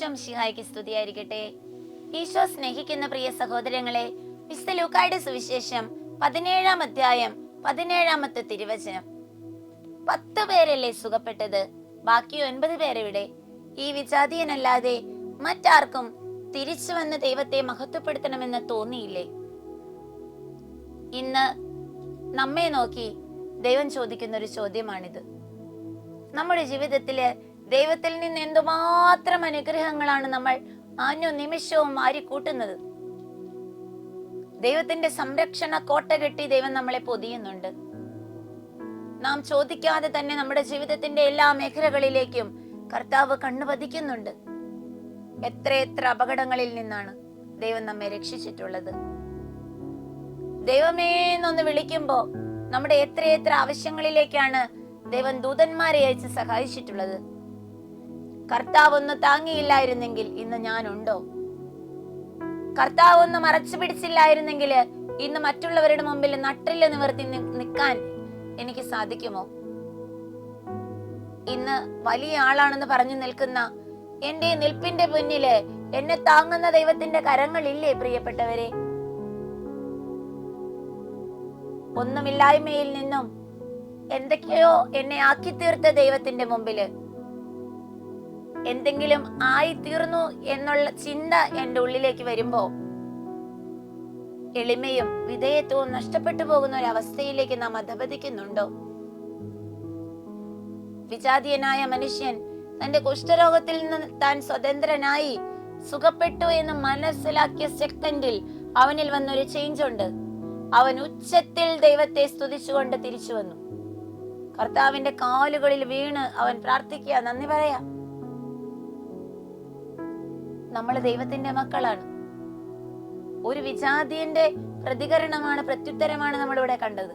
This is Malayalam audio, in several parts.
ഈശോം ശിഹായിക്ക് സ്തുതിയായിരിക്കട്ടെ. ഈശോ സ്നേഹിക്കുന്ന പ്രിയ സഹോദരങ്ങളെ വിശുദ്ധ ലൂക്കായുടെ സുവിശേഷം പതിനേഴാം അധ്യായം പതിനേഴാമത്തെ തിരുവചനം. പത്ത് പേരല്ലേ സുഖപ്പെട്ടത്? ബാക്കി ഒൻപത് പേരെവിടെ ഈ വിജാതീയനല്ലാതെ മറ്റാർക്കും തിരിച്ചു വന്ന് ദൈവത്തെ മഹത്വപ്പെടുത്തണമെന്ന് തോന്നിയില്ലേ? ഇന്ന് നമ്മെ നോക്കി ദൈവം ചോദിക്കുന്ന ഒരു ചോദ്യമാണിത്. നമ്മുടെ ജീവിതത്തിൽ ദൈവത്തിൽ നിന്ന് എന്തുമാത്രം അനുഗ്രഹങ്ങളാണ് നമ്മൾ ആനു നിമിഷവും വാരിക്കൂട്ടുന്നത് ദൈവത്തിന്റെ സംരക്ഷണ കോട്ട കെട്ടി ദൈവം നമ്മളെ പൊതിയുന്നുണ്ട്. നാം ചോദിക്കാതെ തന്നെ നമ്മുടെ ജീവിതത്തിന്റെ എല്ലാ മേഖലകളിലേക്കും കർത്താവ് കണ്ണു പതിക്കുന്നുണ്ട്. എത്ര അപകടങ്ങളിൽ നിന്നാണ് ദൈവം നമ്മെ രക്ഷിച്ചിട്ടുള്ളത്. ദൈവമേ എന്നൊന്ന് വിളിക്കുമ്പോ നമ്മുടെ എത്രയെത്ര ആവശ്യങ്ങളിലേക്കാണ് ദൈവം ദൂതന്മാരെ അയച്ച് സഹായിച്ചിട്ടുള്ളത്? കർത്താവ് ഒന്ന് താങ്ങിയില്ലായിരുന്നെങ്കിൽ ഇന്ന് ഞാനുണ്ടോ? കർത്താവ് ഒന്ന് മറച്ചു പിടിച്ചില്ലായിരുന്നെങ്കിൽ ഇന്ന് മറ്റുള്ളവരുടെ മുമ്പിൽ നട്ടിൽ നിവർത്തി നിൽക്കാൻ എനിക്ക് സാധിക്കുമോ? ഇന്ന് വലിയ ആളാണെന്ന് പറഞ്ഞു നിൽക്കുന്ന എന്റെ നിൽപ്പിന്റെ മുന്നിൽ എന്നെ താങ്ങുന്ന ദൈവത്തിന്റെ കരങ്ങളില്ലേ പ്രിയപ്പെട്ടവരെ? ഒന്നുമില്ലായ്മയിൽ നിന്നും എന്തൊക്കെയോ എന്നെ ആക്കി തീർത്ത ദൈവത്തിന്റെ മുമ്പിൽ എന്തെങ്കിലും ആയി തീർന്നു എന്നുള്ള ചിന്ത എന്റെ ഉള്ളിലേക്ക് വരുമ്പോൾ എളിമയും വിധേയത്വവും നഷ്ടപ്പെട്ടു പോകുന്ന ഒരു അവസ്ഥയിലേക്ക് നാം അധപതിക്കുന്നുണ്ടോ? വിജാതീയനായ മനുഷ്യൻ തന്റെ കുഷ്ഠരോഗത്തിൽ നിന്ന് താൻ സ്വതന്ത്രനായി സുഖപ്പെട്ടു എന്ന് മനസ്സിലാക്കിയ സെക്കൻഡിൽ അവനിൽ വന്നൊരു ചേഞ്ച് ഉണ്ട്. അവൻ ഉച്ചത്തിൽ ദൈവത്തെ സ്തുതിച്ചുകൊണ്ട് തിരിച്ചു വന്നു. കർത്താവിന്റെ കാലുകളിൽ വീണ് അവൻ പ്രാർത്ഥിക്കുക. നന്ദി പറയാ. നമ്മൾ ദൈവത്തിന്റെ മക്കളാണ്. ഒരു വിജാതിയന്റെ പ്രതികരണമാണ് പ്രത്യുത്തരമാണ് നമ്മളിവിടെ കണ്ടത്.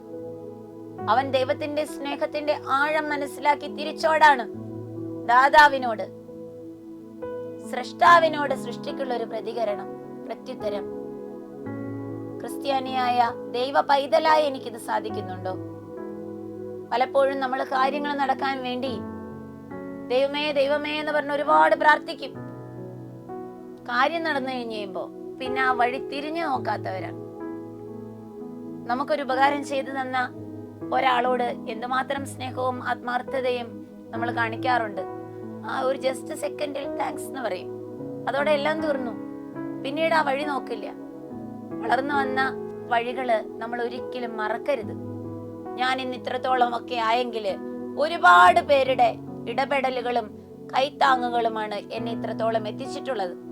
അവൻ ദൈവത്തിന്റെ സ്നേഹത്തിന്റെ ആഴം മനസ്സിലാക്കി തിരിച്ചോടാണ് ദാതാവിനോട് സൃഷ്ടാവിനോട് സൃഷ്ടിക്കുള്ള ഒരു പ്രതികരണം പ്രത്യുത്തരം. ക്രിസ്ത്യാനിയായ ദൈവ പൈതലായി എനിക്കിത് സാധിക്കുന്നുണ്ടോ? പലപ്പോഴും നമ്മൾ കാര്യങ്ങൾ നടക്കാൻ വേണ്ടി ദൈവമേ ദൈവമേ എന്ന് പറഞ്ഞ് ഒരുപാട് പ്രാർത്ഥിക്കും. കാര്യം നടന്നു കഴിഞ്ഞ് കഴിയുമ്പോ പിന്നെ ആ വഴി തിരിഞ്ഞു നോക്കാത്തവരാണ് നമുക്കൊരു ഉപകാരം ചെയ്തു തന്ന ഒരാളോട് എന്തുമാത്രം സ്നേഹവും ആത്മാർത്ഥതയും നമ്മൾ കാണിക്കാറുണ്ട്. ആ ഒരു ജസ്റ്റ് സെക്കൻഡിൽ താങ്ക്സ് എന്ന് പറയും. അതോടെ എല്ലാം തീർന്നു. പിന്നീട് ആ വഴി നോക്കില്ല. വളർന്നു വന്ന വഴികൾ നമ്മൾ ഒരിക്കലും മറക്കരുത്. ഞാൻ ഇന്ന് ഇത്രത്തോളം ഒക്കെ ആയെങ്കിൽ ഒരുപാട് പേരുടെ ഇടപെടലുകളും കൈത്താങ്ങുകളുമാണ് എന്നെ ഇത്രത്തോളം എത്തിച്ചിട്ടുള്ളത്.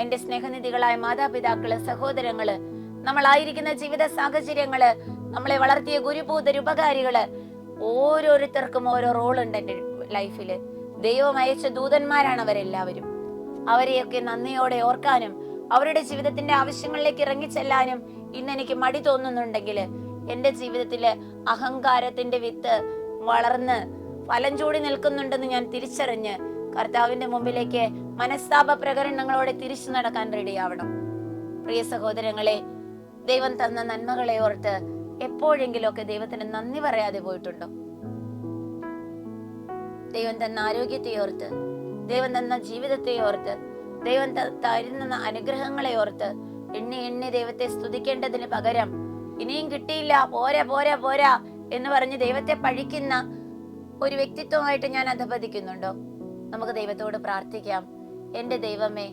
എന്റെ സ്നേഹനിധികളായ മാതാപിതാക്കൾ സഹോദരങ്ങൾ നമ്മളായിരിക്കുന്ന ജീവിത സാഹചര്യങ്ങൾ നമ്മളെ വളർത്തിയ ഗുരുഭൂതർ ഓരോരുത്തർക്കും ഓരോ റോൾ ഉണ്ട് എന്റെ ലൈഫിൽ. ദൈവം അയച്ച ദൂതന്മാരാണ് അവരെല്ലാവരും. അവരെയൊക്കെ നന്ദിയോടെ ഓർക്കാനും അവരുടെ ജീവിതത്തിന്റെ ആവശ്യങ്ങളിലേക്ക് ഇറങ്ങിച്ചെല്ലാനും ഇന്ന് എനിക്ക് മടി തോന്നുന്നുണ്ടെങ്കിൽ എന്റെ ജീവിതത്തിൽ അഹങ്കാരത്തിന്റെ വിത്ത് വളർന്ന് ഫലം ചൂടി നിൽക്കുന്നുണ്ടെന്ന് ഞാൻ തിരിച്ചറിഞ്ഞ് കർത്താവിന്റെ മുമ്പിലേക്ക് മനസ്താപ പ്രകരണങ്ങളോടെ തിരിച്ചു നടക്കാൻ റെഡിയാവണം പ്രിയ സഹോദരങ്ങളെ ദൈവം തന്ന നന്മകളെ ഓർത്ത് എപ്പോഴെങ്കിലുമൊക്കെ ദൈവത്തിന് നന്ദി പറയാതെ പോയിട്ടുണ്ടോ? ദൈവം തന്ന ആരോഗ്യത്തെ ഓർത്ത് ദൈവം തന്ന ജീവിതത്തെ ഓർത്ത് ദൈവം തരുന്ന അനുഗ്രഹങ്ങളെ ഓർത്ത് എണ്ണി എണ്ണി ദൈവത്തെ സ്തുതിക്കേണ്ടതിന് പകരം ഇനിയും കിട്ടിയില്ല പോരാ പോരാ പോരാ എന്ന് പറഞ്ഞ് ദൈവത്തെ പഴിക്കുന്ന ഒരു വ്യക്തിത്വമായിട്ട് ഞാൻ അധപതിക്കുന്നുണ്ടോ? നമുക്ക് ദൈവത്തോട് പ്രാർത്ഥിക്കാം. എന്റെ ദൈവമേ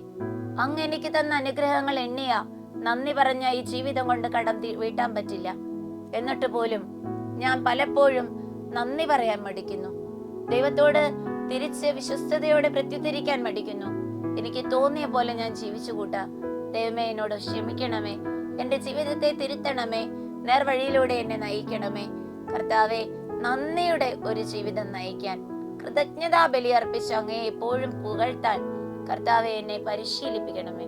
അങ്ങ് എനിക്ക് തന്ന അനുഗ്രഹങ്ങൾ എണ്ണിയാ നന്ദി പറഞ്ഞ ഈ ജീവിതം കൊണ്ട് കടം വീട്ടാൻ പറ്റില്ല. എന്നിട്ട് പോലും ഞാൻ പലപ്പോഴും നന്ദി പറയാൻ മടിക്കുന്നു. ദൈവത്തോട് തിരിച്ച് വിശ്വസ്തയോടെ പ്രത്യുദ്ധരിക്കാൻ മടിക്കുന്നു. എനിക്ക് തോന്നിയ പോലെ ഞാൻ ജീവിച്ചു കൂട്ടാ. ദൈവമേ എന്നോട് ക്ഷമിക്കണമേ. എന്റെ ജീവിതത്തെ തിരുത്തണമേ. നേർവഴിയിലൂടെ എന്നെ നയിക്കണമേ. കർത്താവെ നന്ദിയുടെ ഒരു ജീവിതം നയിക്കാൻ കൃതജ്ഞതാ ബലി അർപ്പിച്ച് അങ്ങേ എപ്പോഴും പുകഴ്ത്താൻ കർത്താവെ എന്നെ പരിശീലിപ്പിക്കണമേ.